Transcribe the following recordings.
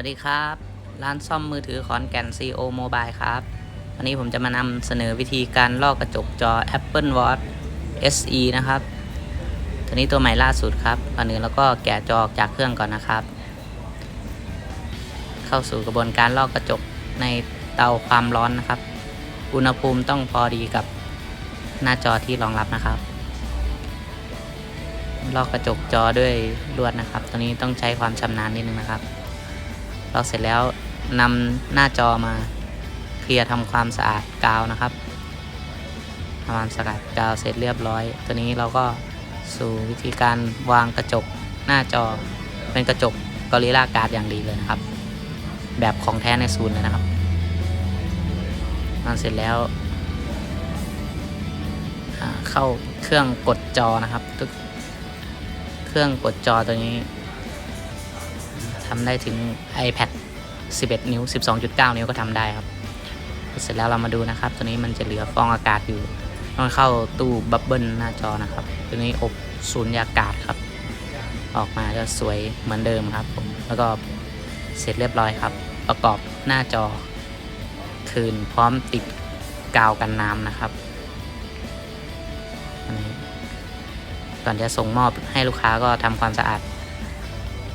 วัสดีครับ ร้านซ่อมมือถือขอนแก่น CO Mobile ครับ วันนี้ผมจะมานำเสนอวิธีการลอกกระจกจอ Apple Watch SE นะครับ ตัวนี้ตัวใหม่ล่าสุดครับก่อนอื่นแล้วก็แกะจอจากเครื่องก่อนนะครับ เข้าสู่กระบวนการลอกกระจกในเตาความร้อนนะครับ อุณหภูมิต้องพอดีกับหน้าจอที่รองรับนะครับ ลอกกระจกจอด้วยลวดนะครับ ตัวนี้ต้องใช้ความชำนาญนิดนึงนะครับ อกเสร็จแล้วนำหน้าจอมาเคลียร์ทำความสะอาดกาวนะครับทำความสะอาดกาวเสร็จเรียบร้อย ตัวนี้เราก็สู่วิธีการวางกระจกหน้าจอเป็นกระจกกอริลลาการ์ดอย่างดีเลยนะครับ แบบของแท้ในศูนย์เลยนะครับวาเสร็จแล้วเข้าเครื่องกดจอนะครับ เครื่องกดจอตัวนี้ ทำได้ถึง iPad 11 นิ้ว 12.9 นิ้วก็ทำได้ครับ เสร็จแล้วเรามาดูนะครับ ตัวนี้มันจะเหลือฟองอากาศอยู่ต้องเข้าตู้บับเบิลหน้าจอนะครับ ตัวนี้อบสูญญากาศครับ ออกมาก็สวยเหมือนเดิมครับผมแล้วก็เสร็จเรียบร้อยครับ ประกอบหน้าจอ คืนพร้อมติดกาวกันน้ำนะครับอันนี้ก่อนจะส่งมอบให้ลูกค้าก็ทำความสะอาด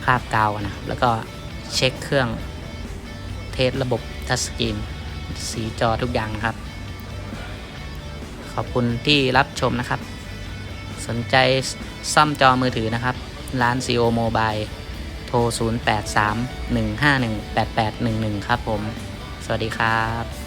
คราบกาวก่อนนะแล้วก็เช็คเครื่องเทสระบบทัชสกรีนสีจอทุกอย่างครับ ขอบคุณที่รับชมนะครับ สนใจซ่อมจอมือถือนะครับ ร้าน CO Mobile โทร 0831518811 ครับผม สวัสดีครับ